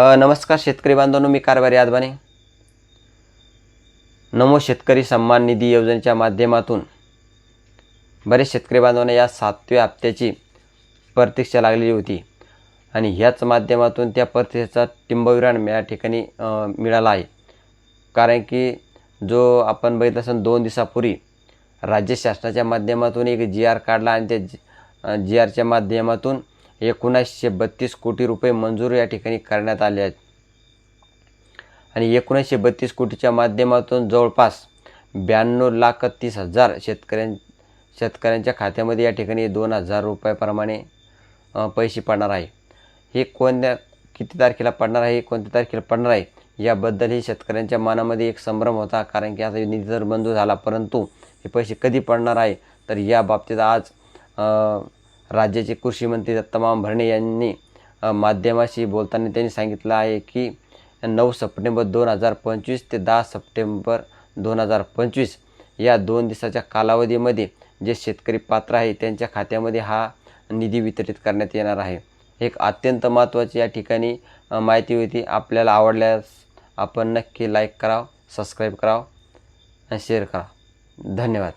नमस्कार शेतकरी बांधवांनो मी कारभारी यादवाने नमो शेतकरी सन्मान निधी योजनेच्या माध्यमातून बरेच शेतकरी बांधवांना या सातव्या हप्त्याची प्रतीक्षा लागलेली होती आणि ह्याच माध्यमातून त्या प्रतीक्षेचा टिंबविराण या ठिकाणी मिळाला आहे. कारण की जो आपण बघितलं असेल दोन दिवसापूर्वी राज्य शासनाच्या माध्यमातून एक जी आर काढला आणि त्या जी आरच्या माध्यमातून एकोणीसशे बत्तीस कोटी रुपये मंजूर या ठिकाणी करण्यात आले आहेत. आणि एकोणीसशे बत्तीस कोटीच्या माध्यमातून जवळपास ब्याण्णव लाख तीस हजार शेतकऱ्यां शेतकऱ्यांच्या खात्यामध्ये या ठिकाणी दोन हजार रुपयाप्रमाणे पैसे पडणार आहे. हे कोणत्या किती तारखेला पडणार आहे कोणत्या तारखेला पडणार आहे याबद्दलही शेतकऱ्यांच्या मनामध्ये एक संभ्रम होता कारण की आता निधी तर मंजूर झाला परंतु हे पैसे कधी पडणार आहे तर या बाबतीत आज राज्याचे कृषी मंत्री दत्तमाम भरणे यांनी माध्यमाशी बोलताना त्यांनी सांगितलं आहे की नऊ सप्टेंबर दोन हजार पंचवीस ते दहा सप्टेंबर दोन हजार पंचवीस या दोन दिवसाच्या कालावधीमध्ये जे शेतकरी पात्र आहे त्यांच्या खात्यामध्ये हा निधी वितरित करण्यात येणार आहे. एक अत्यंत महत्त्वाची या ठिकाणी माहिती होती. आपल्याला आवडल्यास आपण नक्की लाईक करावं सबस्क्राईब करावं आणि शेअर करा धन्यवाद.